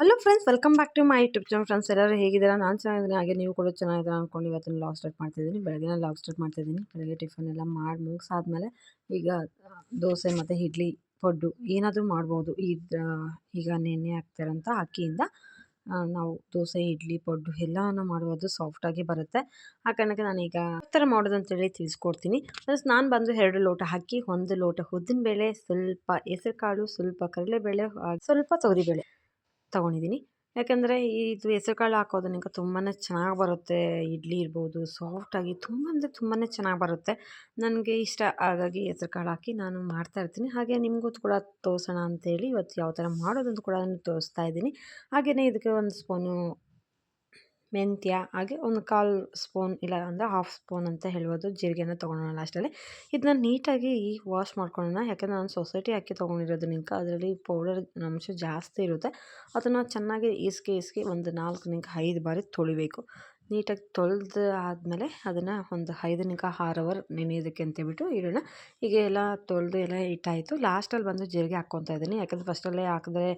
Hello friends welcome back to my YouTube channel friends ಎಲ್ಲರೂ ಹೇಗಿದ್ದೀರಾ? ನಾನು ಚೆನ್ನಾಗಿದ್ದೀನಿ. ಹಾಗೆ ನೀವು ಕೂಡ ಚೆನ್ನಾಗಿದ್ದೀರಾ ಅಂದ್ಕೊಂಡು ಇವತ್ತಿನ ಲಾಗ್ ಸ್ಟಾರ್ಟ್ ಮಾಡ್ತಿದ್ದೀನಿ ಬೆಳಗ್ಗೆ ಲಾಗ್ ಸ್ಟಾರ್ಟ್ ಮಾಡ್ತಿದ್ದೀನಿ ಬೆಳಗ್ಗೆ ಟಿಫನ್ ಎಲ್ಲ ಮಾಡಿ ಮುಗಿಸಾದ್ಮೇಲೆ ಈಗ ದೋಸೆ ಮತ್ತು ಇಡ್ಲಿ, ಪಡ್ಡು ಏನಾದರೂ ಮಾಡ್ಬೋದು. ಇದು ಈಗ ನೆನೆ ಹಾಕ್ತಾರಂತ ಅಕ್ಕಿಯಿಂದ ನಾವು ದೋಸೆ, ಇಡ್ಲಿ, ಪಡ್ಡು ಎಲ್ಲವನ್ನು ಮಾಡುವುದು ಸಾಫ್ಟಾಗಿ ಬರುತ್ತೆ. ಆ ಕಾರಣಕ್ಕೆ ನಾನೀಗ ಯಾವ ಥರ ಮಾಡೋದು ಅಂತೇಳಿ ತಿಳಿಸ್ಕೊಡ್ತೀನಿ. ಪ್ಲಸ್ ನಾನು ಬಂದು ಎರಡು ಲೋಟ ಅಕ್ಕಿ, ಒಂದು ಲೋಟ ಉದ್ದಿನ ಬೇಳೆ ಸ್ವಲ್ಪ ಹೆಸರುಕಾಳು, ಸ್ವಲ್ಪ ಕಡಲೆಬೇಳೆ ಸ್ವಲ್ಪ ತೊಗರಿಬೇಳೆ. ತೊಗೊಂಡಿದ್ದೀನಿ ಯಾಕೆಂದರೆ ಇದು ಹೆಸರು ಕಾಳು ಹಾಕೋದ್ರಿಂದ ತುಂಬಾ ಚೆನ್ನಾಗಿ ಬರುತ್ತೆ. ಇಡ್ಲಿ ಇರ್ಬೋದು ಸಾಫ್ಟಾಗಿ ತುಂಬ ಅಂದರೆ ತುಂಬಾ ಚೆನ್ನಾಗಿ ಬರುತ್ತೆ. ನನಗೆ ಇಷ್ಟ ಹಾಗಾಗಿ ಹೆಸರು ಕಾಳು ಹಾಕಿ ನಾನು ಮಾಡ್ತಾಯಿರ್ತೀನಿ ಹಾಗೆ ನಿಮಗೂ ಕೂಡ ತೋರಿಸೋಣ ಅಂತೇಳಿ ಇವತ್ತು ಯಾವ ಥರ ಮಾಡೋದಂತ ಕೂಡ ತೋರಿಸ್ತಾ ಇದ್ದೀನಿ. ಹಾಗೆಯೇ ಇದಕ್ಕೆ ಒಂದು ಸ್ಪೂನು ಮೆಂತ್ಯ, ಹಾಗೆ ಒಂದು ಕಾಲು ಸ್ಪೂನ್ ಇಲ್ಲ ಅಂದರೆ ಹಾಫ್ ಸ್ಪೂನ್ ಅಂತ ಹೇಳ್ಬೋದು ಜೀರಿಗೆನ ತೊಗೊಳೋಣ ಲಾಸ್ಟಲ್ಲಿ ಇದನ್ನ ನೀಟಾಗಿ ವಾಶ್ ಮಾಡ್ಕೊಳ್ಳೋಣ. ಯಾಕಂದರೆ ನಾನು ಸೊಸೈಟಿ ಅಕ್ಕಿ ತೊಗೊಂಡಿರೋದ್ರಿಂದ ಅದರಲ್ಲಿ ಪೌಡರ್ ಅಂಶ ಜಾಸ್ತಿ ಇರುತ್ತೆ. ಅದನ್ನು ಚೆನ್ನಾಗಿ ಇಸ್ಕಿ ಇಸ್ಕಿ ಒಂದು ನಾಲ್ಕು ನಿಂಕ ಐದು ಬಾರಿ ತೊಳಿಬೇಕು. ನೀಟಾಗಿ ತೊಳೆದು ಆದಮೇಲೆ ಅದನ್ನು ಒಂದು ಐದನಿಕ ಆರು ಅವರ್ ನೆನೆಯೋದಕ್ಕೆ ಅಂತೇಳ್ಬಿಟ್ಟು ಇಡೋಣ. ಈಗ ಎಲ್ಲ ತೊಳೆದು ಎಲ್ಲ ಇಟ್ಟಾಯಿತು. ಲಾಸ್ಟಲ್ಲಿ ಬಂದು ಜೀರಿಗೆ ಹಾಕ್ಕೊತಾ ಇದ್ದೀನಿ. ಯಾಕಂದರೆ ಫಸ್ಟಲ್ಲೇ ಹಾಕಿದ್ರೆ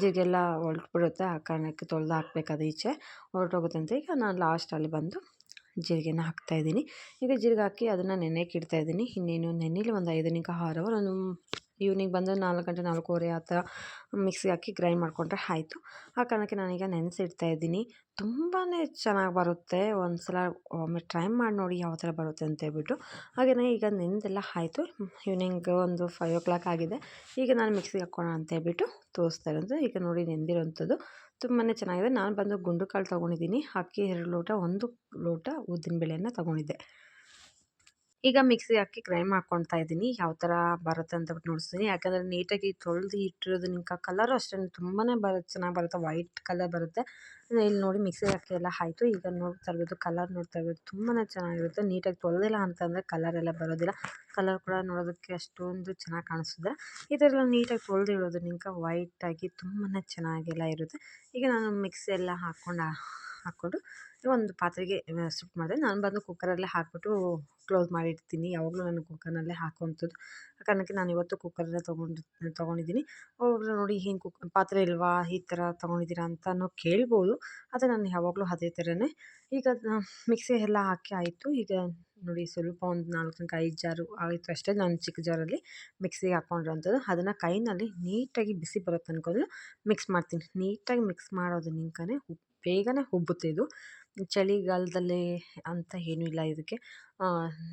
ಜೀರಿಗೆ ಎಲ್ಲ ಹೊರಟ್ಬಿಡುತ್ತೆ ಆ ಕಾರಣಕ್ಕೆ ತೊಳೆದು ಹಾಕ್ಬೇಕು ಅದು ಈಚೆ ಅಂತ ಈಗ ನಾನು ಲಾಸ್ಟಲ್ಲಿ ಬಂದು ಜೀರಿಗೆನ ಹಾಕ್ತಾಯಿದ್ದೀನಿ ಈಗ ಜೀರಿಗೆ ಹಾಕಿ ಅದನ್ನು ನೆನೆಯಕ್ಕೆ ಇಡ್ತಾಯಿದ್ದೀನಿ ಇನ್ನೇನು ನೆನೆಲಿ ಒಂದು ಐದನಿಕ ಆರು ಅವರ್ ಒಂದು ಈವ್ನಿಂಗ್ ಬಂದು ನಾಲ್ಕು ಗಂಟೆ, ನಾಲ್ಕೂವರೆ ಆ ಥರ ಮಿಕ್ಸಿಗೆ ಹಾಕಿ ಗ್ರೈಂಡ್ ಮಾಡಿಕೊಂಡ್ರೆ ಆಯಿತು. ಆ ಕಾರಣಕ್ಕೆ ನಾನೀಗ ನೆನೆಸಿಡ್ತಾ ಇದ್ದೀನಿ. ತುಂಬಾ ಚೆನ್ನಾಗಿ ಬರುತ್ತೆ. ಒಂದು ಸಲ ಒಮ್ಮೆ ಟ್ರೈ ಮಾಡಿ ನೋಡಿ ಯಾವ ಥರ ಬರುತ್ತೆ ಅಂತ ಹೇಳ್ಬಿಟ್ಟು. ಹಾಗೆಯೇ ಈಗ ನೆನೆದೆಲ್ಲ ಆಯಿತು. ಈವ್ನಿಂಗ್ ಒಂದು ಫೈವ್ ಓ ಕ್ಲಾಕ್ ಆಗಿದೆ. ಈಗ ನಾನು ಮಿಕ್ಸಿಗೆ ಹಾಕ್ಕೋಣ ಅಂತೇಳ್ಬಿಟ್ಟು ತೋರಿಸ್ತಾ ಇರೋದು. ಈಗ ನೋಡಿ ನೆಂದಿರೋಂಥದ್ದು ತುಂಬಾ ಚೆನ್ನಾಗಿದೆ. ನಾನು ಬಂದು ಗುಂಡು ಕಾಳು ತೊಗೊಂಡಿದ್ದೀನಿ. ಅಕ್ಕಿ, ಎರಡು ಲೋಟ, ಒಂದು ಲೋಟ ಬೇಳೆಯನ್ನು ತೊಗೊಂಡಿದ್ದೆ. ಈಗ ಮಿಕ್ಸಿ ಹಾಕಿ ಗ್ರೈಂಡ್ ಮಾಡ್ಕೊತಾ ಇದ್ದೀನಿ. ಯಾವ ಥರ ಬರುತ್ತೆ ಅಂತ ಬಿಟ್ಟು ನೋಡಿಸ್ತೀನಿ. ಯಾಕಂದರೆ ನೀಟಾಗಿ ತೊಳೆದು ಇಟ್ಟಿರೋದಕ್ಕೆ ಕಲರು ಅಷ್ಟೇ ತುಂಬಾ ಬರುತ್ತೆ, ಚೆನ್ನಾಗಿ ಬರುತ್ತೆ. ವೈಟ್ ಕಲರ್ ಬರುತ್ತೆ. ಇಲ್ಲಿ ನೋಡಿ ಮಿಕ್ಸಿ ಹಾಕಿ ಎಲ್ಲ ಆಯಿತು. ಈಗ ನೋಡ್ತಾ ಇರ್ಬೋದು ಕಲರ್ ನೋಡ್ತಾ ಇರ್ಬೋದು ತುಂಬಾ ಚೆನ್ನಾಗಿರುತ್ತೆ. ನೀಟಾಗಿ ತೊಳೆದಿಲ್ಲ ಅಂತಂದರೆ ಕಲರ್ ಎಲ್ಲ ಬರೋದಿಲ್ಲ. ಕಲರ್ ಕೂಡ ನೋಡೋದಕ್ಕೆ ಅಷ್ಟೊಂದು ಚೆನ್ನಾಗಿ ಕಾಣಿಸ್ತದೆ ಎಲ್ಲ ನೀಟಾಗಿ ತೊಳೆದಿಡೋದ್ರಿಂದ ವೈಟಾಗಿ ತುಂಬಾ ಚೆನ್ನಾಗೆಲ್ಲ ಇರುತ್ತೆ. ಈಗ ನಾನು ಮಿಕ್ಸಿ ಎಲ್ಲ ಹಾಕ್ಕೊಂಡು ಹಾಕ್ಕೊಂಡು ಒಂದು ಪಾತ್ರೆಗೆ ಶಿಫ್ಟ್ ಮಾಡಿದೆ. ನಾನು ಬಂದು ಕುಕ್ಕರಲ್ಲೇ ಹಾಕ್ಬಿಟ್ಟು ಕ್ಲೋಸ್ ಮಾಡಿರ್ತೀನಿ ಯಾವಾಗಲೂ ನಾನು ಕುಕ್ಕರ್ನಲ್ಲೇ ಹಾಕುವಂಥದ್ದು. ಕಾರಣಕ್ಕೆ ನಾನು ಇವತ್ತು ಕುಕ್ಕರಲ್ಲೇ ತೊಗೊಂಡು, ತೊಗೊಂಡಿದ್ದೀನಿ. ಒಬ್ಬರು ನೋಡಿ ಹಿಂಗೆ ಕುಕ್, ಪಾತ್ರೆ ಇಲ್ವಾ? ಈ ಥರ ತೊಗೊಂಡಿದ್ದೀರಾ? ಅಂತಲೂ ಕೇಳ್ಬೋದು. ಆದರೆ ನಾನು ಯಾವಾಗಲೂ ಅದೇ ಥರನೇ. ಈಗ ಮಿಕ್ಸಿ ಎಲ್ಲ ಹಾಕಿ ಆಯಿತು. ಈಗ ನೋಡಿ, ಸ್ವಲ್ಪ ಒಂದು ನಾಲ್ಕರಿಂದ ಐದು ಜಾರು ಆಯಿತು ಅಷ್ಟೇ. ನಾನು ಚಿಕ್ಕ ಜಾರಲ್ಲಿ ಮಿಕ್ಸಿಗೆ ಹಾಕ್ಕೊಂಡಿರೋಂಥದ್ದು. ಅದನ್ನು ಕೈನಲ್ಲಿ ನೀಟಾಗಿ ಬಿಸಿ ಬರೋ ತನಕ ಮಿಕ್ಸ್ ಮಾಡ್ತೀನಿ. ನೀಟಾಗಿ ಮಿಕ್ಸ್ ಮಾಡೋದ್ರಿಂದನೇ ಬೇಗನೆ ಉಬ್ಬುತ್ತೆ ಇದು. ಚಳಿಗಾಲದಲ್ಲಿ ಅಂತ ಏನೂ ಇಲ್ಲ ಇದಕ್ಕೆ.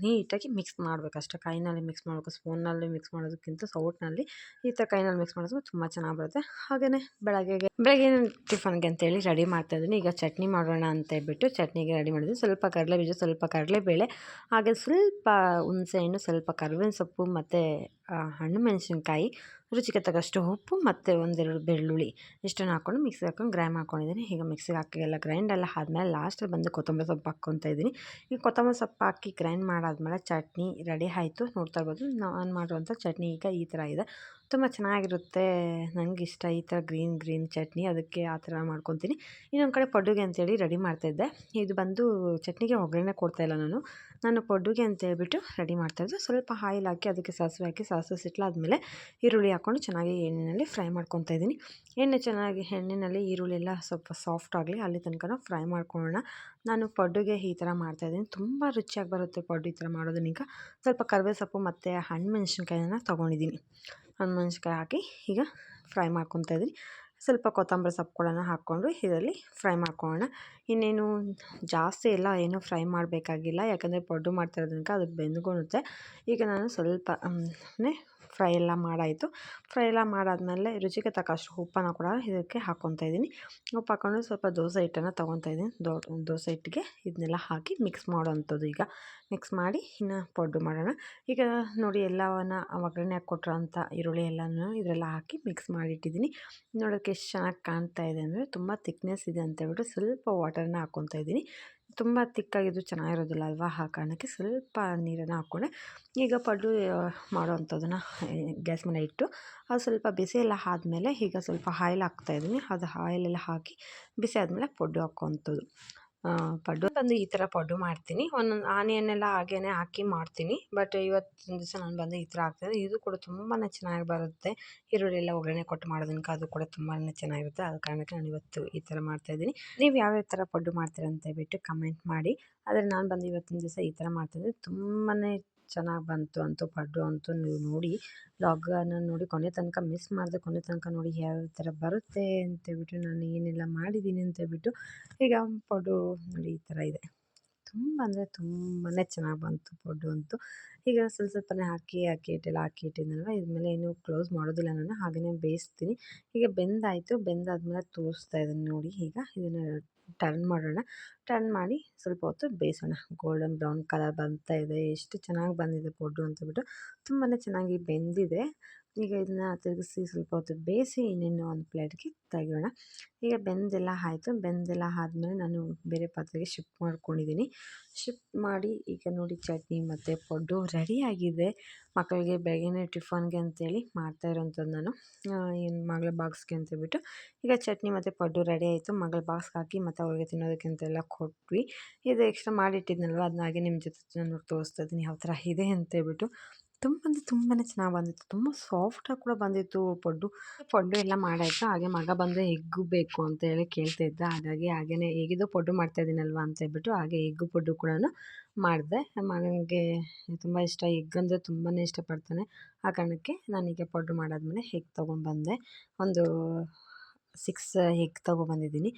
ನೀಟಾಗಿ ಮಿಕ್ಸ್ ಮಾಡಬೇಕಷ್ಟೆ ಕೈನಲ್ಲಿ ಮಿಕ್ಸ್ ಮಾಡಬೇಕು ಸ್ಪೂನಲ್ಲಿ ಮಿಕ್ಸ್ ಮಾಡೋದಕ್ಕಿಂತ ಸೌಟ್ನಲ್ಲಿ ಈ ಥರ ಕೈನಲ್ಲಿ ಮಿಕ್ಸ್ ಮಾಡಿದ್ರೆ ತುಂಬ ಚೆನ್ನಾಗಿ ಬರುತ್ತೆ. ಹಾಗೆಯೇ ಬೆಳಗ್ಗೆಗೆ, ಬೆಳಗ್ಗೆ ಟಿಫನ್ಗೆ ಅಂತೇಳಿ ರೆಡಿ ಮಾಡ್ತಾಯಿದ್ದೀನಿ ಈಗ ಚಟ್ನಿ ಮಾಡೋಣ ಅಂತ ಹೇಳ್ಬಿಟ್ಟು ಚಟ್ನಿಗೆ ರೆಡಿ ಮಾಡಿದ್ದೀನಿ ಸ್ವಲ್ಪ ಕಡಲೆ ಬೀಜ, ಸ್ವಲ್ಪ ಕಡಲೆಬೇಳೆ ಹಾಗೆ ಸ್ವಲ್ಪ ಹುಣಸೆಹಣ್ಣು ಸ್ವಲ್ಪ ಕರ್ಬೇವಿನ ಸೊಪ್ಪು, ಮತ್ತು ಹಣ್ಣು ಮೆಣಸಿನ್ಕಾಯಿ ರುಚಿಗೆ ತಕ್ಕಷ್ಟು ಉಪ್ಪು, ಮತ್ತು ಒಂದೆರಡು ಬೆಳ್ಳುಳ್ಳಿ ಇಷ್ಟನ್ನು ಹಾಕ್ಕೊಂಡು ಮಿಕ್ಸಿಗೆ ಹಾಕೊಂಡು ಗ್ರೈಂಡ್ ಮಾಡ್ಕೊಂಡಿದ್ದೀನಿ. ಈಗ ಮಿಕ್ಸಿಗೆ ಹಾಕಿ ಎಲ್ಲ ಗ್ರೈಂಡ್ ಎಲ್ಲ ಆದಮೇಲೆ ಲಾಸ್ಟಲ್ಲಿ ಬಂದು ಕೊತ್ತಂಬರಿ ಸೊಪ್ಪು ಹಾಕ್ಕೊತಾ ಇದ್ದೀನಿ. ಈಗ ಕೊತ್ತಂಬರಿ ಸೊಪ್ಪು ಹಾಕಿ ಗ್ರೈಂಡ್ ಮಾಡಾದ್ಮೇಲೆ ಚಟ್ನಿ ರೆಡಿ ಆಯಿತು. ನೋಡ್ತಾ ಇರ್ಬೋದು ನಾನು ಮಾಡುವಂಥ ಚಟ್ನಿ ಈಗ ಈ ಥರ ಇದೆ. ತುಂಬ ಚೆನ್ನಾಗಿರುತ್ತೆ. ನನಗೆ ಇಷ್ಟ ಈ ಥರ ಗ್ರೀನ್ ಗ್ರೀನ್ ಚಟ್ನಿ. ಅದಕ್ಕೆ ಆ ಥರ ಮಾಡ್ಕೊತೀನಿ. ಇನ್ನೊಂದು ಕಡೆ ಪಡ್ಡುಗೆ ಅಂತೇಳಿ ರೆಡಿ ಮಾಡ್ತಾಯಿದ್ದೆ ಇದು ಬಂದು ಚಟ್ನಿಗೆ ಒಗ್ಗರಣೆ ಕೊಡ್ತಾಯಿಲ್ಲ ನಾನು. ನಾನು ಪಡ್ಡುಗೆ ಅಂತೇಳ್ಬಿಟ್ಟು ರೆಡಿ ಮಾಡ್ತಾಯಿದ್ದೆ ಸ್ವಲ್ಪ ಆಯಿಲ್ ಹಾಕಿ, ಅದಕ್ಕೆ ಸಾಸಿವೆ ಹಾಕಿ, ಸಾಸಿವೆ ಸಿಟ್ಲಾದಮೇಲೆ ಈರುಳ್ಳಿ ಹಾಕ್ಕೊಂಡು ಚೆನ್ನಾಗಿ ಎಣ್ಣೆಯಲ್ಲಿ ಫ್ರೈ ಮಾಡ್ಕೊತಾ ಇದ್ದೀನಿ. ಎಣ್ಣೆ ಚೆನ್ನಾಗಿ, ಎಣ್ಣೆಯಲ್ಲಿ ಈರುಳ್ಳಿ ಎಲ್ಲ ಸ್ವಲ್ಪ ಸಾಫ್ಟ್ ಆಗಲಿ, ಅಲ್ಲಿ ತನಕ ಫ್ರೈ ಮಾಡ್ಕೊಳ್ಳೋಣ. ನಾನು ಪಡ್ಡುಗೆ ಈ ಥರ ಮಾಡ್ತಾಯಿದ್ದೀನಿ ತುಂಬ ರುಚಿಯಾಗಿ ಬರುತ್ತೆ ಪಡ್ಡು ಈ ಥರ ಮಾಡೋದನ್ನೀಗ ಸ್ವಲ್ಪ ಕರಿಬೇವು ಸೊಪ್ಪು ಮತ್ತು ಹಣ್ಣು ಮೆಣಸಿನ್ಕಾಯಿನ ತೊಗೊಂಡಿದ್ದೀನಿ. ಹಣ್ಣು ಮೆಣಸಿನ್ಕಾಯಿ ಹಾಕಿ ಈಗ ಫ್ರೈ ಮಾಡ್ಕೊತಾ ಇದ್ದೀನಿ ಸ್ವಲ್ಪ ಕೊತ್ತಂಬರಿ ಸೊಪ್ಪು ಕೂಡ ಹಾಕ್ಕೊಂಡು ಇದರಲ್ಲಿ ಫ್ರೈ ಮಾಡ್ಕೊಳ್ಳೋಣ. ಇನ್ನೇನು ಜಾಸ್ತಿ ಎಲ್ಲ ಏನು ಫ್ರೈ ಮಾಡಬೇಕಾಗಿಲ್ಲ. ಯಾಕಂದರೆ ಪಡ್ಡು ಮಾಡ್ತಾ ಇರೋದ್ರಿಂದ ಅದು ಬೆಂದ್ಕೊಳ್ಳುತ್ತೆ ಈಗ ನಾನು ಸ್ವಲ್ಪ ಫ್ರೈ ಎಲ್ಲ ಮಾಡಾಯಿತು. ಫ್ರೈ ಎಲ್ಲ ಮಾಡಾದಮೇಲೆ ರುಚಿಗೆ ತಕ್ಕಷ್ಟು ಉಪ್ಪನ್ನು ಕೂಡ ಇದಕ್ಕೆ ಹಾಕ್ಕೊತಾ ಇದ್ದೀನಿ. ಉಪ್ಪು ಹಾಕ್ಕೊಂಡು ಸ್ವಲ್ಪ ದೋಸೆ ಹಿಟ್ಟನ್ನು ತೊಗೊತಾ ಇದ್ದೀನಿ. ದೋಸೆ ಹಿಟ್ಟಿಗೆ ಇದನ್ನೆಲ್ಲ ಹಾಕಿ ಮಿಕ್ಸ್ ಮಾಡೋವಂಥದ್ದು ಈಗ. ಮಿಕ್ಸ್ ಮಾಡಿ ಇನ್ನು ಪೌಡ್ರ್ ಮಾಡೋಣ. ಈಗ ನೋಡಿ ಎಲ್ಲವನ್ನು ಒಗ್ಗರಣೆ ಹಾಕ್ಕೊಟ್ರಂಥ ಈರುಳ್ಳಿ ಎಲ್ಲನೂ ಇದರೆಲ್ಲ ಹಾಕಿ ಮಿಕ್ಸ್ ಮಾಡಿಟ್ಟಿದ್ದೀನಿ. ನೋಡೋಕ್ಕೆ ಎಷ್ಟು ಚೆನ್ನಾಗಿ ಕಾಣ್ತಾ ಇದೆ ಅಂದರೆ ತುಂಬ ತಿಕ್ನೆಸ್ ಇದೆ ಅಂತ ಹೇಳ್ಬಿಟ್ಟು ಸ್ವಲ್ಪ ವಾಟರ್ನ ಹಾಕ್ಕೊತಾ ಇದ್ದೀನಿ. ತುಂಬ ತಿಕ್ಕಾಗಿದ್ದು ಚೆನ್ನಾಗಿರೋದಿಲ್ಲ ಅಲ್ವಾ? ಆ ಕಾರಣಕ್ಕೆ ಸ್ವಲ್ಪ ನೀರನ್ನು ಹಾಕ್ಕೊಂಡೆ. ಈಗ ಪಡ್ಡು ಮಾಡೋವಂಥದ್ದನ್ನು ಗ್ಯಾಸ್ ಮೇಲೆ ಇಟ್ಟು, ಅದು ಸ್ವಲ್ಪ ಬಿಸಿ ಎಲ್ಲ ಆದಮೇಲೆ ಈಗ ಸ್ವಲ್ಪ ಆಯಿಲ್ ಹಾಕ್ತಾಯಿದ್ದೀನಿ ಅದು ಆಯಿಲೆಲ್ಲ ಹಾಕಿ ಬಿಸಿ ಆದಮೇಲೆ ಪಡ್ಡು ಹಾಕೋವಂಥದ್ದು. ಪಡ್ಡು ಬಂದು ಈ ಥರ ಪಡ್ಡು ಮಾಡ್ತೀನಿ. ಒಂದೊಂದು ಆನಿಯನ್ನೆಲ್ಲ ಹಾಗೇ ಹಾಗೇನೆ ಹಾಕಿ ಮಾಡ್ತೀನಿ. ಬಟ್ ಇವತ್ತಿನ ದಿವಸ ನಾನು ಬಂದು ಈ ಥರ ಆಗ್ತಾಯಿದೆ ಇದು. ಕೂಡ ತುಂಬಾ ಚೆನ್ನಾಗಿ ಬರುತ್ತೆ. ಈರುಳ್ಳಿ ಎಲ್ಲ ಒಗ್ಗರಣೆ ಕೊಟ್ಟು ಮಾಡೋದಕ್ಕೆ ಅದು ಕೂಡ ತುಂಬಾ ಚೆನ್ನಾಗಿರುತ್ತೆ. ಅದ ಕಾರಣಕ್ಕೆ ನಾನು ಇವತ್ತು ಈ ಥರ ಮಾಡ್ತಾಯಿದ್ದೀನಿ ನೀವು ಯಾವ್ಯಾವ ಥರ ಪಡ್ಡು ಮಾಡ್ತೀರಾ ಅಂತ ಹೇಳ್ಬಿಟ್ಟು ಕಮೆಂಟ್ ಮಾಡಿ. ಆದರೆ ನಾನು ಬಂದು ಇವತ್ತಿನ ದಿವಸ ಈ ಥರ ಮಾಡ್ತಾಯಿದ್ದೀನಿ ತುಂಬಾ ಚೆನ್ನಾಗಿ ಬಂತು ಅಂತು, ಪಡ್ಡು ಅಂತೂ ನೀವು ನೋಡಿ ಲಾಗನ್ನು ನೋಡಿ, ಕೊನೆ ತನಕ ಮಿಸ್ ಮಾಡಿದೆ, ಕೊನೆ ತನಕ ನೋಡಿ ಯಾವ ಥರ ಬರುತ್ತೆ ಅಂತೇಳ್ಬಿಟ್ಟು ನಾನು ಏನೆಲ್ಲ ಮಾಡಿದ್ದೀನಿ ಅಂತೇಳ್ಬಿಟ್ಟು, ಈಗ ಪಡ್ಡು ನೋಡಿ ಈ ಥರ ಇದೆ. ತುಂಬ ಅಂದರೆ ತುಂಬಾ ಚೆನ್ನಾಗಿ ಬಂತು ಫುಡ್ಡು ಅಂತೂ. ಈಗ ಸ್ವಲ್ಪ ಸ್ವಲ್ಪನೇ ಹಾಕಿ ಹಾಕಿ, ಇಟ್ಟೆಲ್ಲ, ಹಾಕಿ ಇಟ್ಟಿದ್ನಲ್ವ? ಇದ್ಮೇಲೆ ಏನು ಕ್ಲೋಸ್ ಮಾಡೋದಿಲ್ಲ ನಾನು ಹಾಗೆಯೇ ಬೇಯಿಸ್ತೀನಿ. ಈಗ ಬೆಂದಾಯಿತು, ಬೆಂದಾದ್ಮೇಲೆ ತೋರಿಸ್ತಾ ಇದ್ದೀನಿ ನೋಡಿ ಈಗ. ಇದನ್ನು ಟರ್ನ್ ಮಾಡೋಣ. ಟರ್ನ್ ಮಾಡಿ ಸ್ವಲ್ಪ ಹೊತ್ತು ಬೇಯಿಸೋಣ. ಗೋಲ್ಡನ್ ಬ್ರೌನ್ ಕಲರ್ ಬರ್ತಾ ಇದೆ. ಎಷ್ಟು ಚೆನ್ನಾಗಿ ಬಂದಿದೆ ಫುಡ್ಡು ಅಂತೇಳ್ಬಿಟ್ಟು ತುಂಬಾ ಚೆನ್ನಾಗಿ ಬೆಂದಿದೆ. ಈಗ ಇದನ್ನ ತಿರುಗಿಸಿ ಸ್ವಲ್ಪ ಹೊತ್ತು ಬೇಯಿಸಿ ಇನ್ನೇನು ಒಂದು ಪ್ಲೇಟ್ಗೆ ತೆಗೆಯೋಣ. ಈಗ ಬೆಂದೆಲ್ಲ ಆಯಿತು. ಬೆಂದೆಲ್ಲ ಆದಮೇಲೆ ನಾನು ಬೇರೆ ಪಾತ್ರೆಗೆ ಶಿಫ್ಟ್ ಮಾಡ್ಕೊಂಡಿದ್ದೀನಿ ಶಿಫ್ಟ್ ಮಾಡಿ ಈಗ ನೋಡಿ ಚಟ್ನಿ ಮತ್ತು ಪಡ್ಡು ರೆಡಿಯಾಗಿದೆ ಮಕ್ಕಳಿಗೆ ಬೆಳಗ್ಗೆನೇ ಟಿಫನ್ಗೆ ಅಂತೇಳಿ ಮಾಡ್ತಾ ಇರೋಂಥದ್ದು ನಾನು. ಏನು ಮಗಳ ಬಾಕ್ಸ್ಗೆ ಅಂತೇಳ್ಬಿಟ್ಟು ಈಗ ಚಟ್ನಿ ಮತ್ತು ಪಡ್ಡು ರೆಡಿ ಆಯಿತು. ಮಗಳ ಬಾಕ್ಸ್ಗೆ ಹಾಕಿ ಮತ್ತು ಅವ್ರಿಗೆ ತಿನ್ನೋದಕ್ಕೆ ಅಂತೆಲ್ಲ ಕೊಟ್ವಿ. ಇದು ಎಕ್ಸ್ಟ್ರಾ ಮಾಡಿಟ್ಟಿದ್ನಲ್ವ? ಅದನ್ನ ಹಾಗೆ ನಿಮ್ಮ ಜೊತೆ ನಾನು ತೋರಿಸ್ತಾ ಇದ್ದೀನಿ. ಯಾವ ಥರ ಇದೆ ಅಂತೇಳ್ಬಿಟ್ಟು ತುಂಬ ಅಂದರೆ ತುಂಬಾ ಚೆನ್ನಾಗಿ ಬಂದಿತ್ತು. ತುಂಬ ಸಾಫ್ಟಾಗಿ ಕೂಡ ಬಂದಿತ್ತು ಪಡ್ಡು. ಪಡ್ಡು ಎಲ್ಲ ಮಾಡಾಯಿತು. ಹಾಗೆ ಮಗ ಬಂದರೆ ಎಗ್ಗು ಬೇಕು ಅಂತ ಹೇಳಿ ಕೇಳ್ತಾ ಇದ್ದ. ಹಾಗಾಗಿ ಹಾಗೆಯೇ ಹೇಗಿದ್ದು ಪಡ್ಡು ಮಾಡ್ತಾ ಇದ್ದೀನಲ್ವ ಅಂತ ಹೇಳ್ಬಿಟ್ಟು ಹಾಗೆ ಎಗ್ಗು ಪಡ್ಡು ಕೂಡ ಮಾಡಿದೆ. ಮಗನಿಗೆ ತುಂಬ ಇಷ್ಟ. ಎಗ್ ಅಂದರೆ ತುಂಬಾ ಇಷ್ಟಪಡ್ತಾನೆ. ಆ ಕಾರಣಕ್ಕೆ ನಾನೀಗ ಪಡ್ಡು ಮಾಡಾದ್ಮೇಲೆ ಎಗ್ ತೊಗೊಂಡ್ಬಂದೆ. ಒಂದು ಸಿಕ್ಸ್ ಎಗ್ ತೊಗೊಬಂದಿದ್ದೀನಿ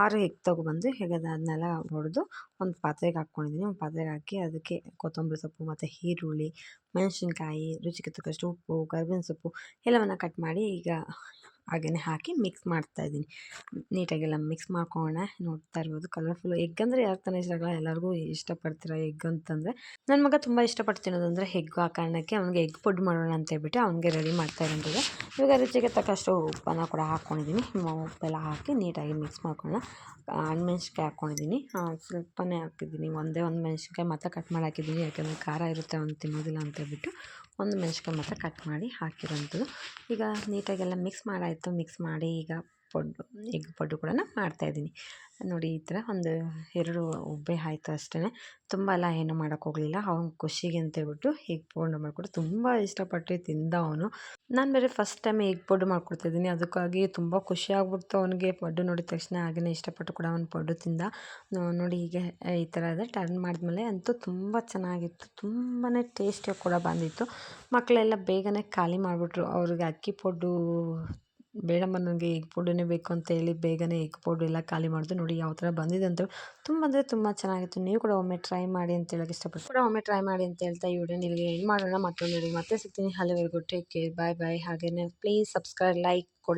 ಆರು ಎಗ್ ತೊಗೊಬಂದು ಹೇಗೆ ಅದನ್ನೆಲ್ಲ ಹೊಡೆದು ಒಂದು ಪಾತ್ರೆಗೆ ಹಾಕ್ಕೊಂಡಿದ್ದೀನಿ. ಒಂದು ಪಾತ್ರೆಗೆ ಹಾಕಿ ಅದಕ್ಕೆ ಕೊತ್ತಂಬರಿ ಸೊಪ್ಪು ಮತ್ತು ಈರುಳ್ಳಿ, ಮೆಣಸಿನ್ಕಾಯಿ ರುಚಿಗೆ ತಕ್ಕಷ್ಟು ಉಪ್ಪು, ಕರ್ಬೇವಿನ ಸೊಪ್ಪು ಎಲ್ಲವನ್ನು ಕಟ್ ಮಾಡಿ ಈಗ ಹಾಗೆಯೇ ಹಾಕಿ ಮಿಕ್ಸ್ ಮಾಡ್ತಾಯಿದ್ದೀನಿ ನೀಟಾಗೆಲ್ಲ ಮಿಕ್ಸ್ ಮಾಡ್ಕೊಳ್ಳೋಣ. ನೋಡ್ತಾ ಇರ್ಬೋದು. ಕಲರ್ಫುಲ್ ಎಗ್ ಅಂದರೆ ಯಾರು ತಾನೇ ಇಷ್ಟ ಆಗಲ್ಲ ಎಲ್ಲರಿಗೂ ಇಷ್ಟಪಡ್ತೀರ ಎಗ್ ಅಂತಂದರೆ. ನನ್ನ ಮಗ ತುಂಬ ಇಷ್ಟಪಟ್ಟು ತಿನ್ನೋದಂದರೆ ಹೆಗ್ಗು ಆ ಕಾರಣಕ್ಕೆ ಅವ್ನಿಗೆ ಎಗ್ ಫುಡ್ ಮಾಡೋಣ ಅಂತ ಹೇಳ್ಬಿಟ್ಟು ಅವ್ನಿಗೆ ರೆಡಿ ಮಾಡ್ತಾ ಇರೋಂಥದ್ದು. ಇವಾಗ ರುಚಿಗೆ ತಕ್ಕಷ್ಟು ಉಪ್ಪನ್ನ ಕೂಡ ಹಾಕ್ಕೊಂಡಿದ್ದೀನಿ ಉಪ್ಪೆಲ್ಲ ಹಾಕಿ ನೀಟಾಗಿ ಮಿಕ್ಸ್ ಮಾಡ್ಕೊಳ್ಳೋಣ. ಹಣ್ಮೆಣ್ಸಿನ್ಕಾಯಿ ಹಾಕ್ಕೊಂಡಿದ್ದೀನಿ ಸ್ವಲ್ಪನೇ ಹಾಕಿದ್ದೀನಿ ಒಂದೇ ಒಂದು ಮೆಣ್ಸಿನ್ಕಾಯಿ ಮಾತ್ರ ಕಟ್ ಮಾಡಿ ಹಾಕಿದ್ದೀನಿ ಯಾಕಂದರೆ ಖಾರ ಇರುತ್ತೆ, ಅವ್ನು ತಿನ್ನೋದಿಲ್ಲ ಅಂತ ಹೇಳ್ಬಿಟ್ಟು ಒಂದು ಮೆಣ್ಸಿನ್ಕಾಯಿ ಮಾತ್ರ ಕಟ್ ಮಾಡಿ ಹಾಕಿರೋಂಥದ್ದು. ಈಗ ನೀಟಾಗೆಲ್ಲ ಮಿಕ್ಸ್ ಮಾಡಾಯಿತು. ಮಿಕ್ಸ್ ಮಾಡಿ ಈಗ ಪಡ್ಡು, ಎಗ್ ಪಡ್ಡು ಕೂಡ ಮಾಡ್ತಾಯಿದ್ದೀನಿ ನೋಡಿ, ಈ ಥರ ಒಂದು ಎರಡು ಉಬ್ಬೆ ಆಯಿತು ಅಷ್ಟೇ ತುಂಬ ಎಲ್ಲ ಏನು ಮಾಡೋಕ್ಕೆ ಹೋಗಲಿಲ್ಲ. ಅವ್ನ ಖುಷಿಗೆ ಅಂತೇಳ್ಬಿಟ್ಟು ಎಗ್ ಪೌಡ್ರ್ ಮಾಡಿಕೊಟ್ಟು ತುಂಬ ಇಷ್ಟಪಟ್ಟು ತಿಂದ ಅವನು. ನಾನು ಬೇರೆ ಫಸ್ಟ್ ಟೈಮ್ ಎಗ್ ಪಡ್ಡು ಮಾಡ್ಕೊಡ್ತಿದ್ದೀನಿ ಅದಕ್ಕಾಗಿ ತುಂಬ ಖುಷಿ ಆಗ್ಬಿಡ್ತು ಅವನಿಗೆ. ಪಡ್ಡು ನೋಡಿದ ತಕ್ಷಣ ಹಾಗೆಯೇ ಇಷ್ಟಪಟ್ಟು ಕೂಡ ಅವ್ನು ಪಡ್ಡು ತಿಂದ. ನೋಡಿ ಹೀಗೆ ಈ ಥರ ಇದೆ. ಟರ್ನ್ ಮಾಡಿದ್ಮೇಲೆ ಅಂತೂ ತುಂಬ ಚೆನ್ನಾಗಿತ್ತು. ತುಂಬಾ ಟೇಸ್ಟಿಯಾಗಿ ಕೂಡ ಬಂದಿತ್ತು. ಮಕ್ಕಳೆಲ್ಲ ಬೇಗನೆ ಖಾಲಿ ಮಾಡಿಬಿಟ್ರು. ಅವ್ರಿಗೆ ಅಕ್ಕಿ ಪಡ್ಡು ಬೇಡಮ್ಮ, ನನಗೆ ಎಗ್ ಪೌಡರೇ ಬೇಕು ಅಂತ ಹೇಳಿ ಬೇಗನೆ ಎಗ್ ಪೌಡ್ರ್ ಎಲ್ಲ ಖಾಲಿ ಮಾಡಿದ್ರು ನೋಡಿ ಯಾವ ಥರ ಬಂದಿದೆ ಅಂತ ತುಂಬ ಅಂದರೆ ತುಂಬ ಚೆನ್ನಾಗಿತ್ತು. ನೀವು ಕೂಡ ಒಮ್ಮೆ ಟ್ರೈ ಮಾಡಿ ಅಂತ ಹೇಳಕ್ಕೆ ಇಷ್ಟಪಡ್ತೀನಿ. ಕೂಡ ಒಮ್ಮೆ ಟ್ರೈ ಮಾಡಿ ಅಂತ ಹೇಳ್ತಾ ಈ ವಿಡಿಯೋ ನಿಮಗೆ ಏನು ಮಾಡೋಣ. ಮತ್ತೊಂದು ಮತ್ತೆ ಸಿಗ್ತೀನಿ. ಅಲ್ಲಿವರೆಗೂ ಟೇಕ್ ಕೇರ್ ಬಾಯ್ ಬಾಯ್ ಹಾಗೆಯೇ ಪ್ಲೀಸ್ ಸಬ್ಸ್ಕ್ರೈಬ್ ಲೈಕ್ ಕೊಡಿ.